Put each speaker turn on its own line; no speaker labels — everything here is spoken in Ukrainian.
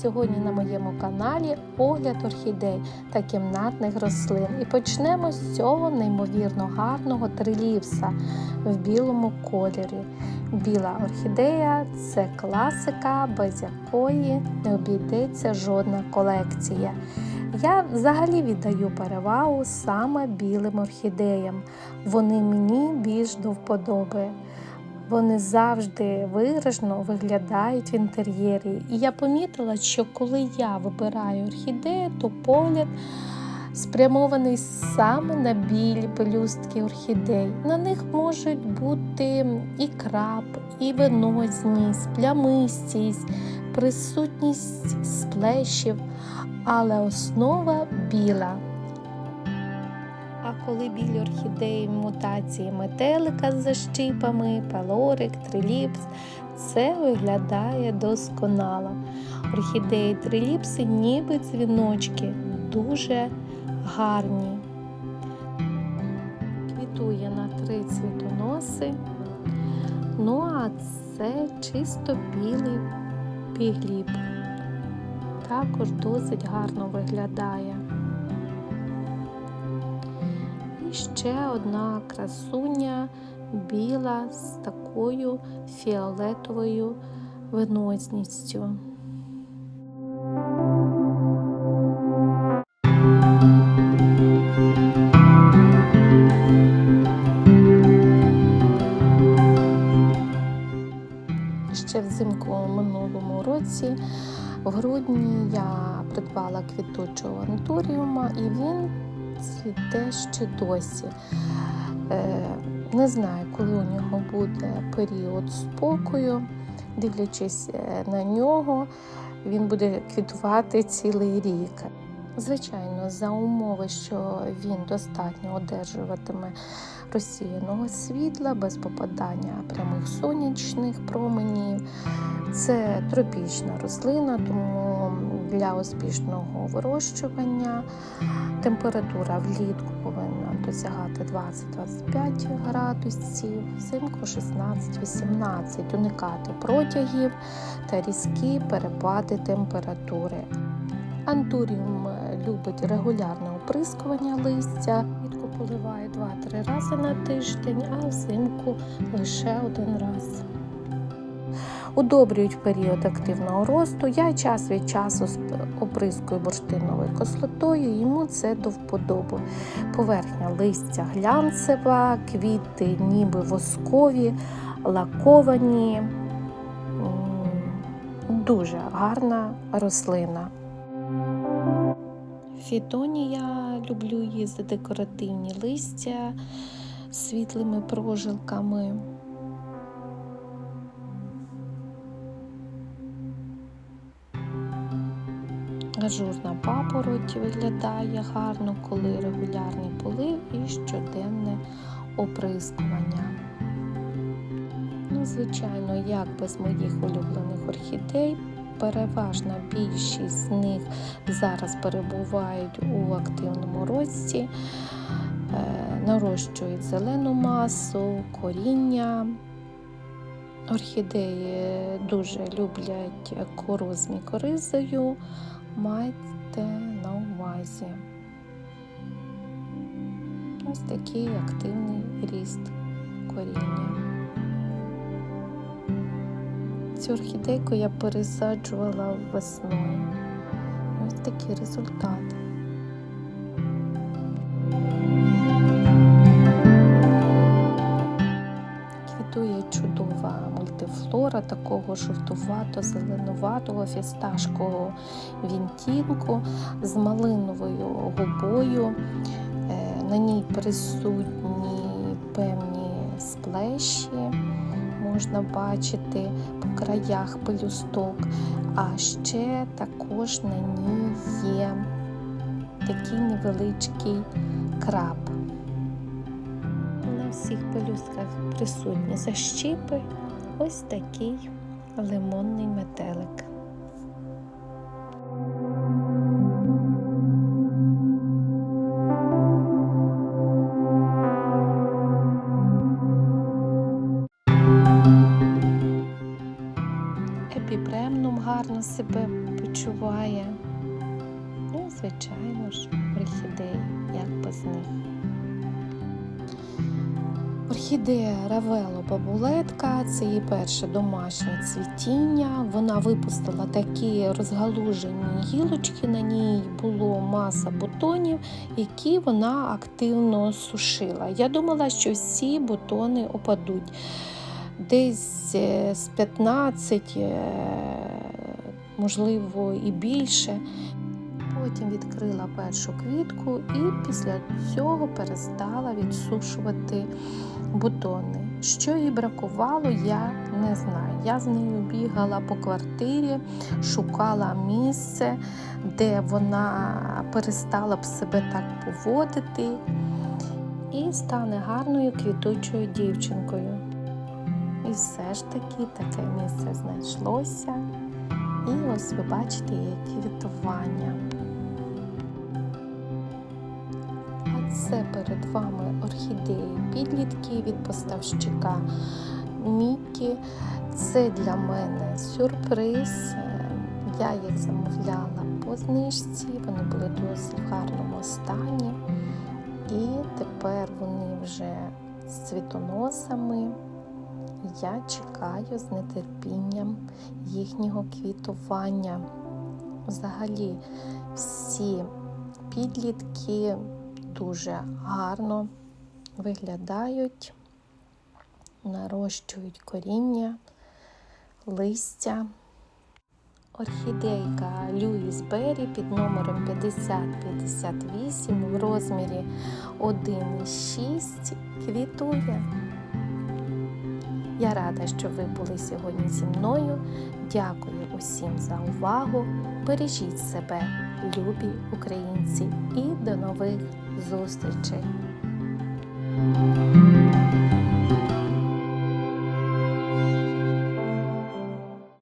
Сьогодні на моєму каналі огляд орхідей та кімнатних рослин. І почнемо з цього неймовірно гарного триліпса в білому кольорі. Біла орхідея це класика, без якої не обійдеться жодна колекція. Я взагалі віддаю перевагу саме білим орхідеям. Вони мені більш до вподоби. Вони завжди виражено виглядають в інтер'єрі. І я помітила, що коли я вибираю орхідею, то погляд спрямований саме на білі пелюстки орхідей. На них можуть бути і краб, і венозність, плямистість, присутність сплешів, але основа біла. Коли білі орхідеї мутації метелика з защіпами, палорик, триліпс, це виглядає досконало. Орхідеї триліпси ніби дзвіночки, дуже гарні. Квітує на три цвітоноси. Ну а це чисто білий пігліб. Також досить гарно виглядає. Ще одна красуня біла з такою фіолетовою винозністю. Ще взимку минулому році, в грудні, я придбала квітучого антуріума і він цвіте ще досі. Е, Не знаю, коли у нього буде період спокою. Дивлячись е, на нього, він буде квітувати цілий рік. Звичайно, за умови, що він достатньо одержуватиме розсіяного світла без попадання прямих сонячних променів. Це тропічна рослина, тому для успішного вирощування температура влітку повинна досягати 20-25 градусів, взимку 16-18, уникати протягів та різкі перепади температури. Антуріум любить регулярне оприскування листя, влітку поливає 2-3 рази на тиждень, а взимку лише один раз. Удобрюють період активного росту. Я час від часу оприскую бурштиновою кислотою, йому це до вподоби. Поверхня листя глянцева, квіти ніби воскові, лаковані. Дуже гарна рослина. Фітонія люблю її за декоративні листя з світлими прожилками. Ажурна папороть виглядає гарно, коли регулярний полив і щоденне оприскування. Ну, звичайно, як без моїх улюблених орхідей, переважна більшість з них зараз перебувають у активному рості, нарощують зелену масу, коріння. Орхідеї дуже люблять кору з мікоризою, майте на увазі. Ось такий активний ріст коріння. Цю орхідейку я пересаджувала весною. Ось такі результати. Мультифлора такого жовтувато-зеленуватого фісташкового відтінку з малиновою губою. На ній присутні певні сплеші можна бачити по краях пелюсток, а ще також на ній є такий невеличкий краб. На всіх пелюстках присутні защіпи, ось такий лимонний метелик. гарно себе почуває. Ну звичайно ж, орхідеї, як без них. Орхідея Равело Бабулетка це її перше домашнє цвітіння. Вона випустила такі розгалужені гілочки, на ній було маса бутонів, які вона активно сушила. Я думала, що всі бутони опадуть. Десь е, з 15, е, можливо, і більше. Потім відкрила першу квітку і після цього перестала відсушувати бутони. Що їй бракувало, я не знаю. Я з нею бігала по квартирі, шукала місце, де вона перестала б себе так поводити і стане гарною квітучою дівчинкою. І все ж таки таке місце знайшлося. І ось ви бачите її квітування. Це перед вами орхідеї підлітки від поставщика Мікі. Це для мене сюрприз. Я їх замовляла по знижці, вони були досить в гарному стані. І тепер вони вже з цвітоносами. Я чекаю з нетерпінням їхнього квітування. Взагалі, всі підлітки дуже гарно виглядають, нарощують коріння, листя. Орхідейка Льюіс Беррі під номером 5058 в розмірі 1,6 квітує. Я рада, що ви були сьогодні зі мною. Дякую усім за увагу. Бережіть себе, любі українці, і до нових зустрічей!